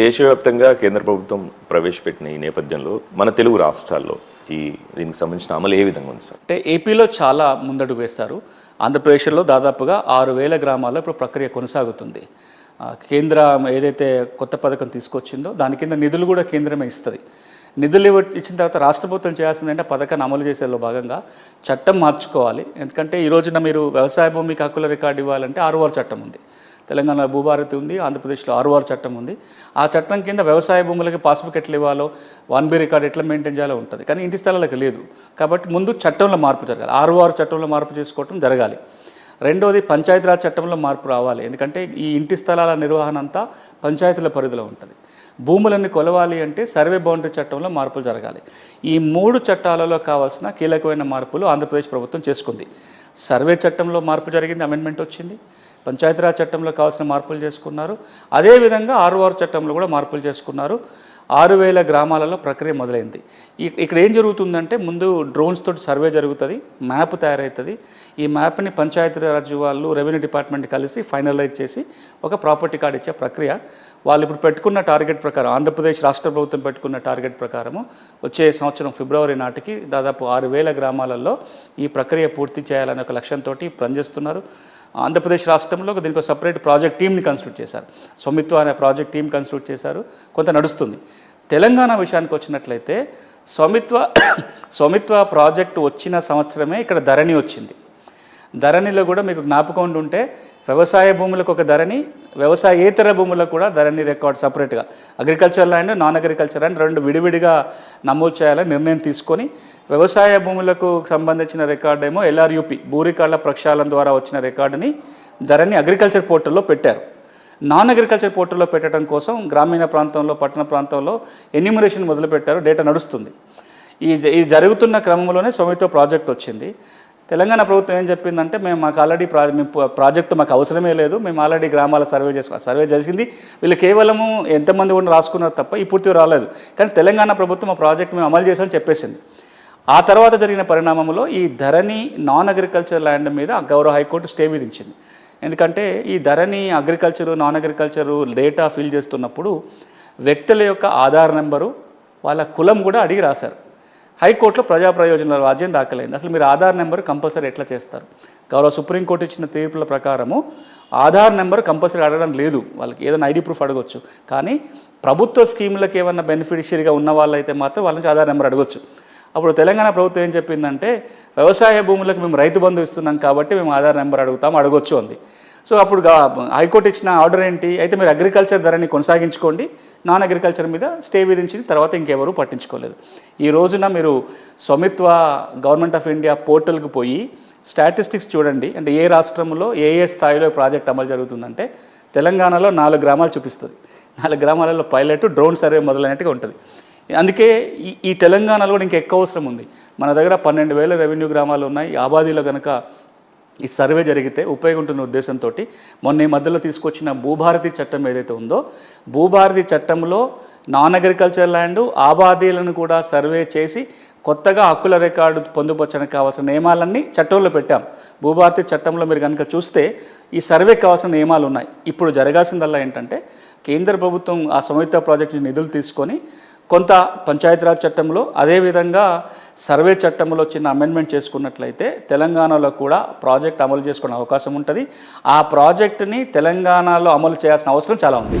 దేశవ్యాప్తంగా కేంద్ర ప్రభుత్వం ప్రవేశపెట్టిన ఈ నేపథ్యంలో మన తెలుగు రాష్ట్రాల్లో ఈ దీనికి సంబంధించిన అమలు ఏ విధంగా ఉంది సార్? అంటే ఏపీలో చాలా ముందడుగు వేస్తారు ఆంధ్రప్రదేశ్లో దాదాపుగా ఆరు వేల గ్రామాల్లో ఇప్పుడు ప్రక్రియ కొనసాగుతుంది. కేంద్రం ఏదైతే కొత్త పథకం తీసుకొచ్చిందో దాని కింద నిధులు కూడా కేంద్రమే ఇస్తుంది. నిధులు ఇచ్చిన తర్వాత రాష్ట్ర ప్రభుత్వం చేయాల్సిందంటే ఆ పథకాన్ని అమలు చేసేలో భాగంగా చట్టం మార్చుకోవాలి. ఎందుకంటే ఈ రోజున మీరు వ్యవసాయ భూమికి హక్కుల రికార్డు ఇవ్వాలంటే ఆరువారు చట్టం ఉంది. తెలంగాణలో భూభారతి ఉంది ఆంధ్రప్రదేశ్లో ఆరువారు చట్టం ఉంది. ఆ చట్టం కింద వ్యవసాయ భూములకి పాస్బుక్ ఎట్లా ఇవ్వాలో వన్ బి రికార్డ్ ఎట్లా మెయింటైన్ చేయాలో ఉంటుంది. కానీ ఇంటి స్థలాలకు లేదు. కాబట్టి ముందు చట్టంలో మార్పు జరగాలి. ఆరువారు చట్టంలో మార్పు చేసుకోవటం జరగాలి. రెండోది పంచాయతీరాజ్ చట్టంలో మార్పు రావాలి. ఎందుకంటే ఈ ఇంటి స్థలాల నిర్వహణ అంతా పంచాయతీల పరిధిలో ఉంటుంది. భూములన్నీ కొలవాలి అంటే సర్వే బౌండరీ చట్టంలో మార్పులు జరగాలి. ఈ మూడు చట్టాలలో కావాల్సిన కీలకమైన మార్పులు ఆంధ్రప్రదేశ్ ప్రభుత్వం చేసుకుంది. సర్వే చట్టంలో మార్పు జరిగింది అమెండ్మెంట్ వచ్చింది. పంచాయతీరాజ్ చట్టంలో కావాల్సిన మార్పులు చేసుకున్నారు. అదేవిధంగా ఆరు చట్టంలో కూడా మార్పులు చేసుకున్నారు. ఆరు వేల గ్రామాలలో ప్రక్రియ మొదలైంది. ఇక్కడ ఏం జరుగుతుందంటే ముందు డ్రోన్స్ తోటి సర్వే జరుగుతుంది మ్యాప్ తయారవుతుంది ఈ మ్యాప్ని పంచాయతీరాజ్ వాళ్ళు రెవెన్యూ డిపార్ట్మెంట్ కలిసి ఫైనలైజ్ చేసి ఒక ప్రాపర్టీ కార్డు ఇచ్చే ప్రక్రియ. వాళ్ళు ఇప్పుడు పెట్టుకున్న టార్గెట్ ప్రకారం ఆంధ్రప్రదేశ్ రాష్ట్ర ప్రభుత్వం పెట్టుకున్న టార్గెట్ ప్రకారము వచ్చే సంవత్సరం ఫిబ్రవరి నాటికి దాదాపు ఆరు వేల గ్రామాలలో ఈ ప్రక్రియ పూర్తి చేయాలనే ఒక లక్ష్యంతో పనిచేస్తున్నారు. ఆంధ్రప్రదేశ్ రాష్ట్రంలో దీనికి ఒక సపరేట్ ప్రాజెక్ట్ టీమ్ని కన్స్టిట్యూట్ చేశారు. స్వమిత్వ అనే ప్రాజెక్ట్ టీం కన్స్టిట్యూట్ చేశారు. కొంత నడుస్తుంది. తెలంగాణ విషయానికి వచ్చినట్లయితే స్వమిత్వ స్వమిత్వ ప్రాజెక్టు వచ్చిన సంవత్సరమే ఇక్కడ ధరణి వచ్చింది. ధరణిలో కూడా మీకు జ్ఞాపకం ఉంటే వ్యవసాయ భూములకు ఒక ధరణి వ్యవసాయేతర భూములకు కూడా ధరణి రికార్డ్ సపరేట్గా agriculture land non agriculture land రెండు విడివిడిగా నమోదు చేయాలని నిర్ణయం తీసుకొని వ్యవసాయ భూములకు సంబంధించిన రికార్డు ఏమో ఎల్ఆర్యూపీ భూరికాళ్ళ ప్రక్షాళన ద్వారా వచ్చిన రికార్డుని ధరణి అగ్రికల్చర్ పోర్టల్లో పెట్టారు. నాన్ అగ్రికల్చర్ పోర్టల్లో పెట్టడం కోసం గ్రామీణ ప్రాంతంలో పట్టణ ప్రాంతంలో ఎన్యూమరేషన్ మొదలుపెట్టారు డేటా నడుస్తుంది. ఈ జ- ఈ జరుగుతున్న క్రమంలోనే స్వమిత్వ ప్రాజెక్ట్ వచ్చింది. తెలంగాణ ప్రభుత్వం ఏం చెప్పిందంటే మేము మాకు ఆల్రెడీ ప్రా మేము ప్రాజెక్టు మాకు అవసరమే లేదు మేము ఆల్రెడీ గ్రామాల సర్వే చేసుకో సర్వే చేసింది. వీళ్ళు కేవలము ఎంతమంది కూడా రాసుకున్నారు తప్ప ఈ పూర్తిగా రాలేదు. కానీ తెలంగాణ ప్రభుత్వం ఆ ప్రాజెక్ట్ మేము అమలు చేసామని చెప్పేసింది. ఆ తర్వాత జరిగిన పరిణామంలో ఈ ధరణి నాన్ అగ్రికల్చర్ ల్యాండ్ మీద గౌరవ హైకోర్టు స్టే విధించింది. ఎందుకంటే ఈ Dharani agriculture non agriculture data fill చేస్తున్నప్పుడు వ్యక్తుల యొక్క ఆధార్ నెంబరు వాళ్ళ కులం కూడా అడిగి రాశారు. హైకోర్టులో ప్రజా ప్రయోజనాల రాజ్యం దాఖలైంది. అసలు మీరు ఆధార్ నెంబర్ కంపల్సరీ ఎట్లా చేస్తారు? గౌరవ సుప్రీంకోర్టు ఇచ్చిన తీర్పుల ప్రకారము ఆధార్ నెంబర్ కంపల్సరీ అడగడం లేదు. వాళ్ళకి ఏదైనా ఐడి ప్రూఫ్ అడగొచ్చు. కానీ ప్రభుత్వ స్కీములకు ఏమన్నా బెనిఫిషియరీగా ఉన్న వాళ్ళైతే మాత్రం వాళ్ళ నుంచి ఆధార్ నెంబర్ అడగొచ్చు. అప్పుడు తెలంగాణ ప్రభుత్వం ఏం చెప్పిందంటే వ్యవసాయ భూములకు మేము రైతు బంధు ఇస్తున్నాం కాబట్టి మేము ఆధార్ నెంబర్ అడుగుతాం అడగొచ్చు అంది. సో అప్పుడు హైకోర్టు ఇచ్చిన ఆర్డర్ ఏంటి? అయితే మీరు అగ్రికల్చర్ ధరని కొనసాగించుకోండి. నాన్ అగ్రికల్చర్ మీద స్టే విధించిన తర్వాత ఇంకెవరూ పట్టించుకోలేదు. ఈ రోజున మీరు స్వమిత్వ గవర్నమెంట్ ఆఫ్ ఇండియా పోర్టల్కి పోయి స్టాటిస్టిక్స్ చూడండి. అంటే ఏ రాష్ట్రంలో ఏ ఏ స్థాయిలో ప్రాజెక్ట్ అమలు జరుగుతుందంటే తెలంగాణలో నాలుగు గ్రామాలు చూపిస్తుంది. నాలుగు గ్రామాలలో పైలట్ డ్రోన్ సర్వే మొదలైనట్టుగా ఉంటుంది. అందుకే ఈ ఈ తెలంగాణలో కూడా ఇంకా ఎక్కువ అవసరం ఉంది. మన దగ్గర పన్నెండు వేల రెవెన్యూ గ్రామాలు ఉన్నాయి. ఆబాదీలో కనుక ఈ సర్వే జరిగితే ఉపయోగం ఉద్దేశంతో మొన్న ఈ మధ్యలో తీసుకొచ్చిన భూభారతి చట్టం ఏదైతే ఉందో భూభారతి చట్టంలో నాన్ అగ్రికల్చర్ ల్యాండ్ ఆబాదీలను కూడా సర్వే చేసి కొత్తగా హక్కుల రికార్డు పొందుపరచడానికి కావాల్సిన నియమాలన్నీ చట్టంలో పెట్టాం. భూభారతి చట్టంలో మీరు కనుక చూస్తే ఈ సర్వేకి కావాల్సిన నియమాలు ఉన్నాయి. ఇప్పుడు జరగాల్సిందల్లా ఏంటంటే కేంద్ర ప్రభుత్వం ఆ సంయుక్త ప్రాజెక్టు నిధులు తీసుకొని కొంత పంచాయతీరాజ్ చట్టంలో అదేవిధంగా సర్వే చట్టంలో చిన్న అమెండ్మెంట్ చేసుకున్నట్లయితే తెలంగాణలో కూడా ప్రాజెక్ట్ అమలు చేసుకునే అవకాశం ఉంటుంది. ఆ ప్రాజెక్టుని తెలంగాణలో అమలు చేయాల్సిన అవసరం చాలా ఉంది.